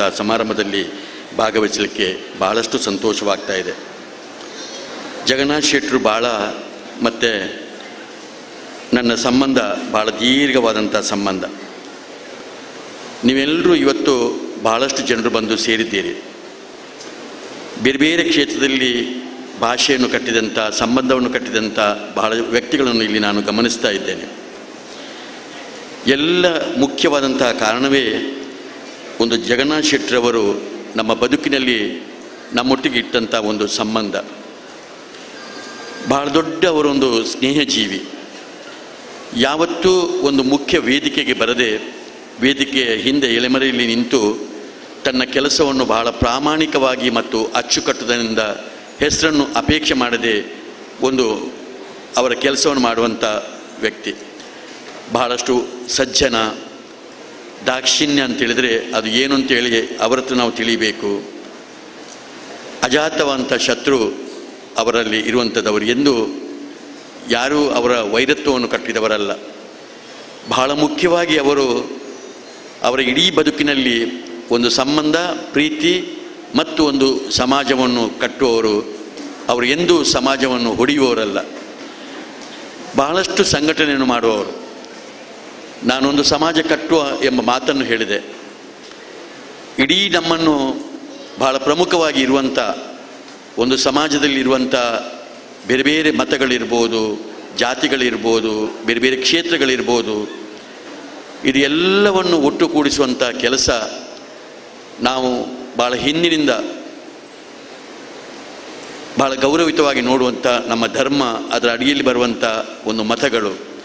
ಸಮಾರಂಭದಲ್ಲಿ ಭಾಗವಹಿಸಲಿಕ್ಕೆ ಬಹಳಷ್ಟು ಸಂತೋಷವಾಗ್ತಾ ಇದೆ. ಜಗನ್ನಾಥ್ ಶೆಟ್ಟರು ಭಾಳ ಮತ್ತು ನನ್ನ ಸಂಬಂಧ ಭಾಳ ದೀರ್ಘವಾದಂಥ ಸಂಬಂಧ. ನೀವೆಲ್ಲರೂ ಇವತ್ತು ಬಹಳಷ್ಟು ಜನರು ಬಂದು ಸೇರಿದ್ದೀರಿ. ಬೇರೆ ಬೇರೆ ಕ್ಷೇತ್ರದಲ್ಲಿ ಭಾಷೆಯನ್ನು ಕಟ್ಟಿದಂಥ, ಸಂಬಂಧವನ್ನು ಕಟ್ಟಿದಂಥ ಬಹಳ ವ್ಯಕ್ತಿಗಳನ್ನು ಇಲ್ಲಿ ನಾನು ಗಮನಿಸ್ತಾ ಇದ್ದೇನೆ. ಎಲ್ಲ ಮುಖ್ಯವಾದಂತಹ ಕಾರಣವೇ ಒಂದು ಜಗನ್ನಾಥ್ ಶೆಟ್ಟರವರು ನಮ್ಮ ಬದುಕಿನಲ್ಲಿ ನಮ್ಮೊಟ್ಟಿಗೆ ಇಟ್ಟಂಥ ಒಂದು ಸಂಬಂಧ. ಬಹಳ ದೊಡ್ಡ ಅವರೊಂದು ಸ್ನೇಹಜೀವಿ. ಯಾವತ್ತೂ ಒಂದು ಮುಖ್ಯ ವೇದಿಕೆಗೆ ಬರದೆ ವೇದಿಕೆಯ ಹಿಂದೆ ಎಲೆಮರೆಯಲ್ಲಿ ನಿಂತು ತನ್ನ ಕೆಲಸವನ್ನು ಬಹಳ ಪ್ರಾಮಾಣಿಕವಾಗಿ ಮತ್ತು ಅಚ್ಚುಕಟ್ಟುದರಿಂದ ಹೆಸರನ್ನು ಅಪೇಕ್ಷೆ ಮಾಡದೆ ಒಂದು ಅವರ ಕೆಲಸವನ್ನು ಮಾಡುವಂಥ ವ್ಯಕ್ತಿ. ಬಹಳಷ್ಟು ಸಜ್ಜನ ದಾಕ್ಷಿಣ್ಯ ಅಂತೇಳಿದರೆ ಅದು ಏನು ಅಂತೇಳಿ ಹೇಳಿ ಅವರತ್ರ ನಾವು ತಿಳಿಬೇಕು. ಅಜಾತವಂತ ಶತ್ರು ಅವರಲ್ಲಿ ಇರುವಂಥದ್ದವರು ಎಂದು ಯಾರೂ ಅವರ ವೈರತ್ವವನ್ನು ಕಟ್ಟಿದವರಲ್ಲ. ಬಹಳ ಮುಖ್ಯವಾಗಿ ಅವರು ಅವರ ಇಡೀ ಬದುಕಿನಲ್ಲಿ ಒಂದು ಸಂಬಂಧ, ಪ್ರೀತಿ ಮತ್ತು ಒಂದು ಸಮಾಜವನ್ನು ಕಟ್ಟುವವರು ಅವರು ಎಂದೂ ಸಮಾಜವನ್ನು ಹೊಡೆಯುವವರಲ್ಲ. ಬಹಳಷ್ಟು ಸಂಘಟನೆಯನ್ನು ಮಾಡುವವರು. ನಾನೊಂದು ಸಮಾಜ ಕಟ್ಟುವ ಎಂಬ ಮಾತನ್ನು ಹೇಳಿದೆ. ಇಡೀ ನಮ್ಮನ್ನು ಬಹಳ ಪ್ರಮುಖವಾಗಿ ಇರುವಂಥ ಒಂದು ಸಮಾಜದಲ್ಲಿ ಇರುವಂಥ ಬೇರೆ ಬೇರೆ ಮತಗಳಿರ್ಬೋದು, ಜಾತಿಗಳಿರ್ಬೋದು, ಬೇರೆ ಬೇರೆ ಕ್ಷೇತ್ರಗಳಿರ್ಬೋದು, ಇದು ಎಲ್ಲವನ್ನು ಒಟ್ಟುಗೂಡಿಸುವಂಥ ಕೆಲಸ ನಾವು ಭಾಳ ಹಿಂದಿನಿಂದ ಭಾಳ ಗೌರವಿತವಾಗಿ ನೋಡುವಂಥ ನಮ್ಮ ಧರ್ಮ, ಅದರ ಅಡಿಯಲ್ಲಿ ಬರುವಂಥ ಒಂದು ಮತಗಳು.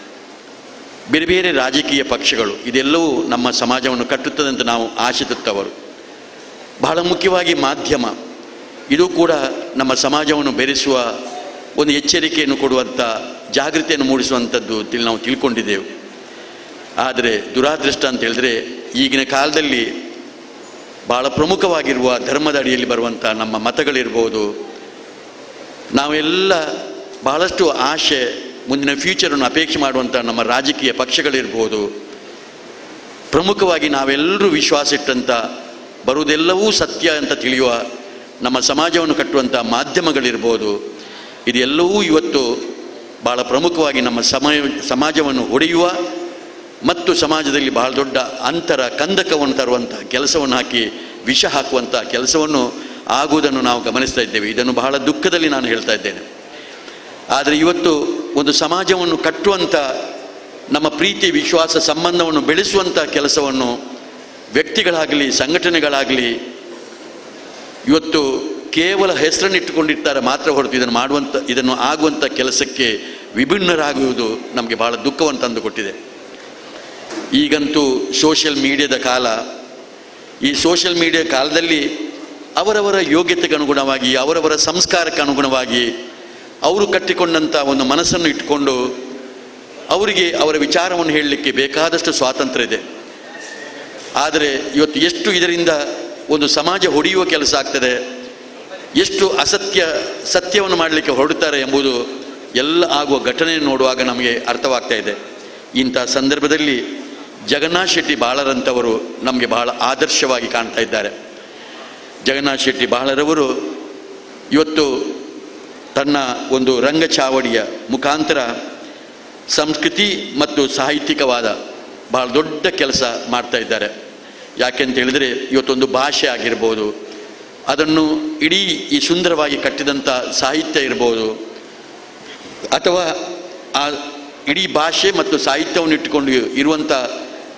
ಬೇರೆ ಬೇರೆ ರಾಜಕೀಯ ಪಕ್ಷಗಳು ಇದೆಲ್ಲವೂ ನಮ್ಮ ಸಮಾಜವನ್ನು ಕಟ್ಟುತ್ತದೆ ಅಂತ ನಾವು ಆಶಿಸುತ್ತವರು. ಬಹಳ ಮುಖ್ಯವಾಗಿ ಮಾಧ್ಯಮ. ಇದು ಕೂಡ ನಮ್ಮ ಸಮಾಜವನ್ನು ಬೆರೆಸುವ ಒಂದು ಎಚ್ಚರಿಕೆಯನ್ನು ಕೊಡುವಂಥ ಜಾಗೃತಿಯನ್ನು ಮೂಡಿಸುವಂಥದ್ದು ತಿಳಿ ನಾವು ತಿಳ್ಕೊಂಡಿದ್ದೇವೆ. ಆದರೆ ದುರಾದೃಷ್ಟ ಅಂತ ಹೇಳಿದ್ರೆ ಈಗಿನ ಕಾಲದಲ್ಲಿ ಭಾಳ ಪ್ರಮುಖವಾಗಿರುವ ಧರ್ಮದ ಅಡಿಯಲ್ಲಿ ಬರುವಂಥ ನಮ್ಮ ಮತಗಳಿರ್ಬೋದು, ನಾವೆಲ್ಲ ಬಹಳಷ್ಟು ಆಶೆ ಮುಂದಿನ ಫ್ಯೂಚರನ್ನು ಅಪೇಕ್ಷೆ ಮಾಡುವಂಥ ನಮ್ಮ ರಾಜಕೀಯ ಪಕ್ಷಗಳಿರ್ಬೋದು. ಪ್ರಮುಖವಾಗಿ ನಾವೆಲ್ಲರೂ ವಿಶ್ವಾಸ ಇಟ್ಟಂಥ ಬರುವುದೆಲ್ಲವೂ ಸತ್ಯ ಅಂತ ತಿಳಿಯುವ ನಮ್ಮ ಸಮಾಜವನ್ನು ಕಟ್ಟುವಂಥ ಮಾಧ್ಯಮಗಳಿರ್ಬೋದು. ಇದೆಲ್ಲವೂ ಇವತ್ತು ಭಾಳ ಪ್ರಮುಖವಾಗಿ ನಮ್ಮ ಸಮಯ, ಸಮಾಜವನ್ನು ಹೊಡೆಯುವ ಮತ್ತು ಸಮಾಜದಲ್ಲಿ ಬಹಳ ದೊಡ್ಡ ಅಂತರ ಕಂದಕವನ್ನು ತರುವಂಥ ಕೆಲಸವನ್ನು ಹಾಕಿ ವಿಷ ಹಾಕುವಂಥ ಕೆಲಸವನ್ನು ಆಗುವುದನ್ನು ನಾವು ಗಮನಿಸ್ತಾ ಇದ್ದೇವೆ. ಇದನ್ನು ಬಹಳ ದುಃಖದಲ್ಲಿ ನಾನು ಹೇಳ್ತಾ ಇದ್ದೇನೆ. ಆದರೆ ಇವತ್ತು ಒಂದು ಸಮಾಜವನ್ನು ಕಟ್ಟುವಂಥ ನಮ್ಮ ಪ್ರೀತಿ, ವಿಶ್ವಾಸ, ಸಂಬಂಧವನ್ನು ಬೆಳೆಸುವಂಥ ಕೆಲಸವನ್ನು ವ್ಯಕ್ತಿಗಳಾಗಲಿ, ಸಂಘಟನೆಗಳಾಗಲಿ ಇವತ್ತು ಕೇವಲ ಹೆಸರನ್ನಿಟ್ಟುಕೊಂಡಿರ್ತಾರೆ ಮಾತ್ರ ಹೊರತು ಇದನ್ನು ಮಾಡುವಂಥ ಇದನ್ನು ಆಗುವಂಥ ಕೆಲಸಕ್ಕೆ ವಿಭಿನ್ನರಾಗುವುದು ನಮಗೆ ಭಾಳ ದುಃಖವನ್ನು ತಂದುಕೊಟ್ಟಿದೆ. ಈಗಂತೂ ಸೋಷಿಯಲ್ ಮೀಡಿಯಾದ ಕಾಲ, ಈ ಸೋಷಿಯಲ್ ಮೀಡಿಯಾ ಕಾಲದಲ್ಲಿ ಅವರವರ ಯೋಗ್ಯತೆಗೆ ಅನುಗುಣವಾಗಿ ಅವರವರ ಸಂಸ್ಕಾರಕ್ಕೆ ಅನುಗುಣವಾಗಿ ಅವರು ಕಟ್ಟಿಕೊಂಡಂಥ ಒಂದು ಮನಸ್ಸನ್ನು ಇಟ್ಟುಕೊಂಡು ಅವರಿಗೆ ಅವರ ವಿಚಾರವನ್ನು ಹೇಳಲಿಕ್ಕೆ ಬೇಕಾದಷ್ಟು ಸ್ವಾತಂತ್ರ್ಯ ಇದೆ. ಆದರೆ ಇವತ್ತು ಎಷ್ಟು ಇದರಿಂದ ಒಂದು ಸಮಾಜ ಹೊಡೆಯುವ ಕೆಲಸ ಆಗ್ತದೆ, ಎಷ್ಟು ಅಸತ್ಯ ಸತ್ಯವನ್ನು ಮಾಡಲಿಕ್ಕೆ ಹೊರಡುತ್ತಾರೆ ಎಂಬುದು ಎಲ್ಲ ಆಗುವ ಘಟನೆಯನ್ನು ನೋಡುವಾಗ ನಮಗೆ ಅರ್ಥವಾಗ್ತಾ ಇದೆ. ಇಂಥ ಸಂದರ್ಭದಲ್ಲಿ ಜಗನ್ನಾಥ್ ಶೆಟ್ಟಿ ಬಾಳರಂಥವರು ನಮಗೆ ಬಹಳ ಆದರ್ಶವಾಗಿ ಕಾಣ್ತಾ ಇದ್ದಾರೆ. ಜಗನ್ನಾಥ್ ಶೆಟ್ಟಿ ಬಾಳರವರು ಇವತ್ತು ತನ್ನ ಒಂದು ರಂಗಚಾವಡಿಯ ಮುಖಾಂತರ ಸಂಸ್ಕೃತಿ ಮತ್ತು ಸಾಹಿತ್ಯಿಕವಾದ ಭಾಳ ದೊಡ್ಡ ಕೆಲಸ ಮಾಡ್ತಾ ಇದ್ದಾರೆ. ಯಾಕೆಂತ ಹೇಳಿದರೆ ಇವತ್ತೊಂದು ಭಾಷೆ ಆಗಿರ್ಬೋದು, ಅದನ್ನು ಇಡೀ ಈ ಸುಂದರವಾಗಿ ಕಟ್ಟಿದಂಥ ಸಾಹಿತ್ಯ ಇರ್ಬೋದು, ಅಥವಾ ಆ ಇಡೀ ಭಾಷೆ ಮತ್ತು ಸಾಹಿತ್ಯವನ್ನು ಇಟ್ಟುಕೊಂಡು ಇರುವಂಥ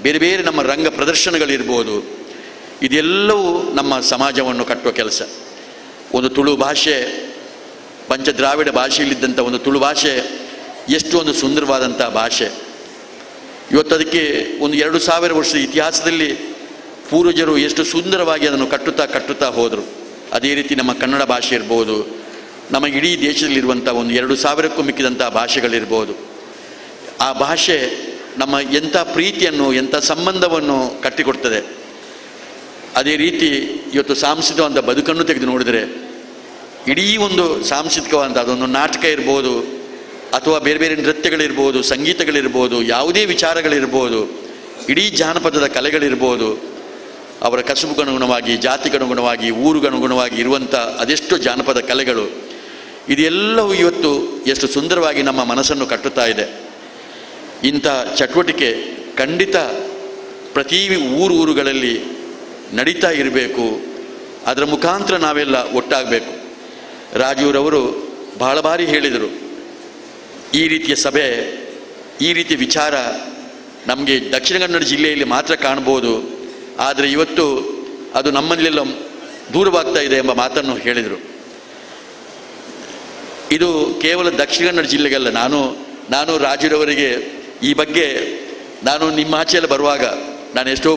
ಬೇರೆ ಬೇರೆ ನಮ್ಮ ರಂಗ ಪ್ರದರ್ಶನಗಳಿರ್ಬೋದು, ಇದೆಲ್ಲವೂ ನಮ್ಮ ಸಮಾಜವನ್ನು ಕಟ್ಟುವ ಕೆಲಸ. ಒಂದು ತುಳು ಭಾಷೆ ಪಂಚದ್ರಾವಿಡ ಭಾಷೆಯಲ್ಲಿದ್ದಂಥ ಒಂದು ತುಳು ಭಾಷೆ ಎಷ್ಟು ಒಂದು ಸುಂದರವಾದಂಥ ಭಾಷೆ. ಇವತ್ತು ಅದಕ್ಕೆ ಒಂದು ಎರಡು ಸಾವಿರ ವರ್ಷದ ಇತಿಹಾಸದಲ್ಲಿ ಪೂರ್ವಜರು ಎಷ್ಟು ಸುಂದರವಾಗಿ ಅದನ್ನು ಕಟ್ಟುತ್ತಾ ಕಟ್ಟುತ್ತಾ ಹೋದರು. ಅದೇ ರೀತಿ ನಮ್ಮ ಕನ್ನಡ ಭಾಷೆ ಇರ್ಬೋದು, ನಮ್ಮ ಇಡೀ ದೇಶದಲ್ಲಿರುವಂಥ ಒಂದು ಎರಡು ಸಾವಿರಕ್ಕೂ ಮಿಕ್ಕಿದಂಥ ಭಾಷೆಗಳಿರ್ಬೋದು. ಆ ಭಾಷೆ ನಮ್ಮ ಎಂಥ ಪ್ರೀತಿಯನ್ನು, ಎಂಥ ಸಂಬಂಧವನ್ನು ಕಟ್ಟಿಕೊಡ್ತದೆ. ಅದೇ ರೀತಿ ಇವತ್ತು ಸಾಂಸ್ಕೃತಿಕವಾದ ಬದುಕನ್ನು ತೆಗೆದು ನೋಡಿದರೆ ಇಡೀ ಒಂದು ಸಾಂಸ್ಕೃತಿಕವಾದ ಅದೊಂದು ನಾಟಕ ಇರ್ಬೋದು, ಅಥವಾ ಬೇರೆ ಬೇರೆ ನೃತ್ಯಗಳಿರ್ಬೋದು, ಸಂಗೀತಗಳಿರ್ಬೋದು, ಯಾವುದೇ ವಿಚಾರಗಳಿರ್ಬೋದು, ಇಡೀ ಜಾನಪದದ ಕಲೆಗಳಿರ್ಬೋದು, ಅವರ ಕಸುಬುಗನುಗುಣವಾಗಿ, ಜಾತಿಗನುಗುಣವಾಗಿ, ಊರುಗನುಗುಣವಾಗಿ ಇರುವಂಥ ಅದೆಷ್ಟು ಜಾನಪದ ಕಲೆಗಳು. ಇದೆಲ್ಲವೂ ಇವತ್ತು ಎಷ್ಟು ಸುಂದರವಾಗಿ ನಮ್ಮ ಮನಸ್ಸನ್ನು ಕಟ್ಟುತ್ತಾ ಇದೆ. ಇಂಥ ಚಟುವಟಿಕೆ ಖಂಡಿತ ಪ್ರತಿ ಊರು ಊರುಗಳಲ್ಲಿ ನಡೀತಾ ಇರಬೇಕು. ಅದರ ಮುಖಾಂತರ ನಾವೆಲ್ಲ ಒಟ್ಟಾಗಬೇಕು. ರಾಜೂರವರು ಬಹಳ ಬಾರಿ ಹೇಳಿದರು, ಈ ರೀತಿಯ ಸಭೆ, ಈ ರೀತಿಯ ವಿಚಾರ ನಮಗೆ ದಕ್ಷಿಣ ಕನ್ನಡ ಜಿಲ್ಲೆಯಲ್ಲಿ ಮಾತ್ರ ಕಾಣ್ಬೋದು ಆದರೆ ಇವತ್ತು ಅದು ನಮ್ಮಲ್ಲೆಲ್ಲ ದೂರವಾಗ್ತಾ ಇದೆ ಎಂಬ ಮಾತನ್ನು ಹೇಳಿದರು. ಇದು ಕೇವಲ ದಕ್ಷಿಣ ಕನ್ನಡ ಜಿಲ್ಲೆಗಲ್ಲ, ನಾನು ನಾನು ರಾಜುರವರಿಗೆ ಈ ಬಗ್ಗೆ, ನಾನು ನಿಮ್ಮ ಆಚೆಯಲ್ಲಿ ಬರುವಾಗ ನಾನು ಎಷ್ಟೋ